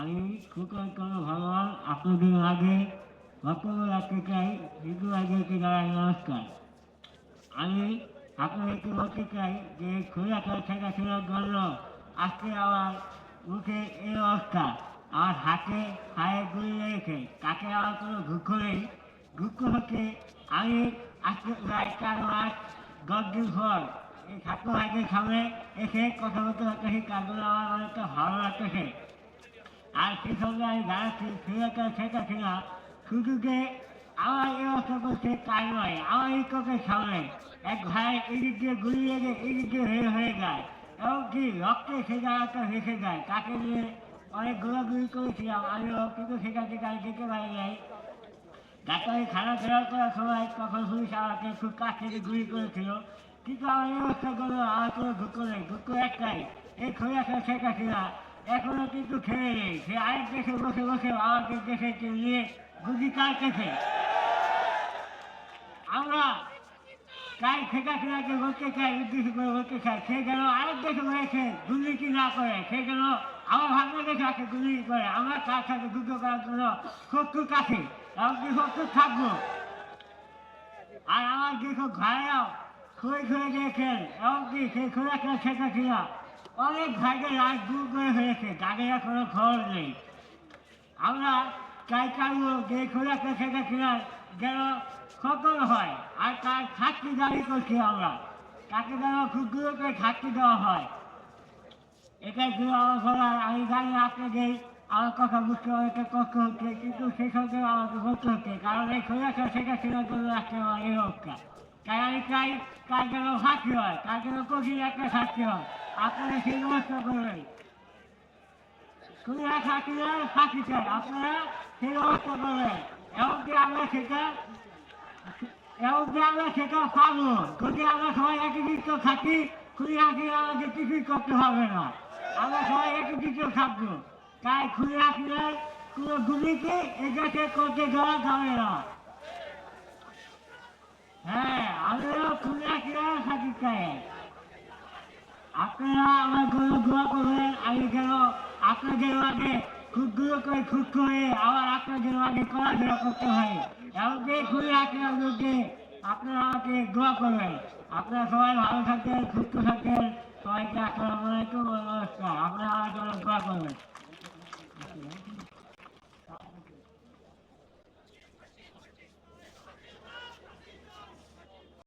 আমি সুকান্ত ভগবান আপনাদের আগে বক্তব্য রাখতে চাই আগে জানাই নমস্কার। আমি আপনাদেরকে বলতে চাই যে খোলাটা ছেঁকা ছেঁকার জন্য আজকে আমার মুখে এই অবস্থা। আমার হাতে হায়ে গুলি লেগেছে, তাকে আমার কোনো দুঃখ নেই। দুঃখ হচ্ছে আমি আজকে প্রায় চার মাস দশ দিন পর এই ভাইদের সামনে এসে কথা বলতে পারতেছি তার আমার অনেকটা ভালো লাগতেছে। আর আমি জানাচ্ছি শ্রীলঙ্কা সেটা কিনা শুধু যে আমার এই অবস্থা করছে তাই নয় আমার এই চোখের সামনে এক ভাই এদিক দিয়ে গুলি লেগে এদিক দিয়ে হয়ে হয়ে যায় এমনকি রক্তে সে জায়গাটা ভেসে যায় তাকে নিয়ে অনেক ঘোরাঘুরি করেছিলাম আমিও কিন্তু সেখান থেকে আমি যেতে পারি নাই ডাক্তারি খানা ফেরার করার সময় তখন পুলিশ আমাকে খুব কাছ থেকে গুলি করেছিল কিন্তু আমার এই অবস্থা করল আমার কোনো দুঃখ নেই দুঃখ একটাই এই খোলাটা শেখা কিনা এখনও কিন্তু নেই। সে আরেক দেশে বসে বসে আমাদের দেশে নিয়ে গুলি কাটতেছে আমরা তাই শেখা কিনাকে বলতে চাই উদ্দেশ্য করে বলতে চাই সে যেন আরেক দেশে রয়েছে, দুর্নীতি না করে। সে যেন আমার ভাগ্য দেশে আছে দুর্নীতি করে। আমরা তার সাথে যুদ্ধ করার জন্য শত্রুর কাছে। এমনকি শত্রু থাকব। আর আমার যেসব ভাইরাও খুঁড়ে খুঁড়ে দিয়েছেন এমনকি সেই একটা শেখা কিনা অনেক ভাইদের রাত দূর করে হয়েছে তাদের কোনো খবর নেই। আমরা চাই চাইব যে খুঁড়ে সেটা যেন সফল হয়, আর তার ছাত্রী দাবি করছি আমরা। তাকে যেন খুব দূরে করে দেওয়া হয়। এটাই ছিল আমার আমি জানি আপনাদের আমার কথা বুঝতে অনেকটা কষ্ট হচ্ছে, কিন্তু সেই সঙ্গে আমাকে বলতে হচ্ছে, কারণ এই খোলাটা সেটা ছিল জন্য রাখতে আমার এই অবস্থা। তাই আমি চাই তার যেন ফাঁকি হয়, তার যেন কঠিন একটা শাস্তি হয়। আপনারা সেই ব্যবস্থা করবেন খুলনা ছাত্রীরা ফাঁকি চাই। আপনারা সেই ব্যবস্থা করবেন এমনকি আমরা সেটা? আমরা সবাই একত্রিত থাকি খুলিয়াকে আমাকে কিছুই করতে হবে না। আমরা সবাই একত্রিত থাকব। তাই খুলিয়াকে কোনো গুলিকে এটাকে করতে দেওয়া যাবে না হ্যাঁ আমরাও খুলিয়াকে থাকি চাই আপনারা আমার জন্য দোয়া করবেন, আমি যেন আপনাদের মাঝে খুদগুলো করে খুব করে আবার আপনাদের মাঝে পড়াশোনা করতে হয়। এমনকি খুলে রাখেন আপনাকে, আপনারা আমাকে দোয়া করবেন। আপনারা সবাই ভালো থাকেন, সুস্থ থাকেন, সবাইকে আপনারা